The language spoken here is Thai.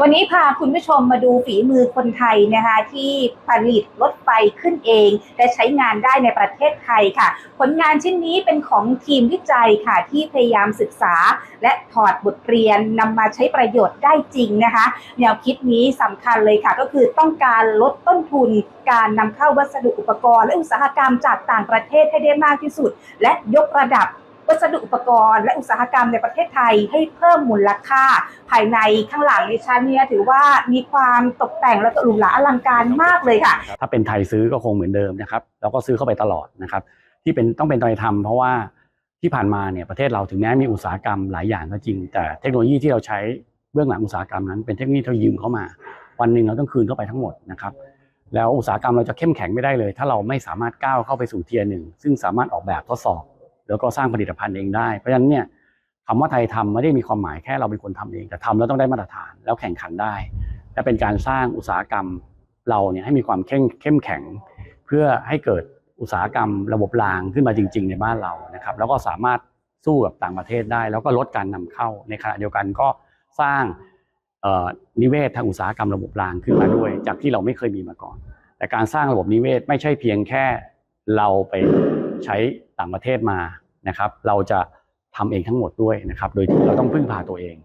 วันนี้พาคุณผู้ชมมาดูฝีมือคนไทยนะคะที่ผลิตรถไฟขึ้นเอง และใช้งานได้ในประเทศไทยค่ะ ผลงานชิ้นนี้เป็นของทีมวิจัยค่ะ ที่พยายามศึกษา และถอดบทเรียนนำมาใช้ประโยชน์ได้จริงนะคะ แนวคิดนี้สำคัญเลยค่ะ ก็คือต้องการลดต้นทุน การนำเข้าวัสดุอุปกรณ์ และอุตสาหกรรมจากต่างประเทศให้ได้มากที่สุด และยกระดับ วัสดุอุปกรณ์ และอุตสาหกรรมในประเทศไทยให้เพิ่มมูลค่า ภายในข้างหลังดิฉันเนี่ยถือว่ามีความตกแต่งและก็หรูหราอลังการมากเลยค่ะ ถ้าเป็นไทยซื้อก็คงเหมือนเดิมนะครับเราก็ซื้อเข้าไปตลอดนะครับ ที่เป็นต้องเป็นไทยทำเพราะว่าที่ผ่านมาเนี่ยประเทศเราถึงแม้มีอุตสาหกรรมหลายอย่างก็จริง แต่เทคโนโลยีที่เราใช้เบื้องหลังอุตสาหกรรมนั้น เป็นเทคโนโลยีที่เรายืมเข้ามา วันหนึ่งเราต้องคืนเข้าไปทั้งหมดนะครับแล้วอุตสาหกรรมเราจะเข้มแข็งไม่ได้เลย ถ้าเราไม่สามารถก้าวเข้าไปสู่เทียร์หนึ่งซึ่งสามารถออกแบบทดสอบ แล้วก็สร้างผลิตภัณฑ์เองได้ เพราะฉะนั้นเนี่ยคำว่าไทยทำไม่ได้มีความหมายแค่เราเป็นคนทำเอง แต่ทำแล้วต้องได้มาตรฐานแล้วแข่งขันได้ และเป็นการสร้างอุตสาหกรรมเราเนี่ยให้มีความเข้มเข้มแข็ง เพื่อให้เกิดอุตสาหกรรมระบบรางขึ้นมาจริง ๆ ในบ้านเรานะครับ แล้วก็สามารถสู้กับต่างประเทศได้ แล้วก็ลดการนำเข้าในขณะเดียวกันก็สร้างนิเวศทางอุตสาหกรรมระบบรางขึ้นมาด้วย จากที่เราไม่เคยมีมาก่อน แต่การสร้างระบบนิเวศไม่ใช่เพียงแค่เราไป ใช้ต่างประเทศมานะครับ เราจะทำเองทั้งหมดด้วยนะครับ โดยที่เราต้องพึ่งพาตัวเอง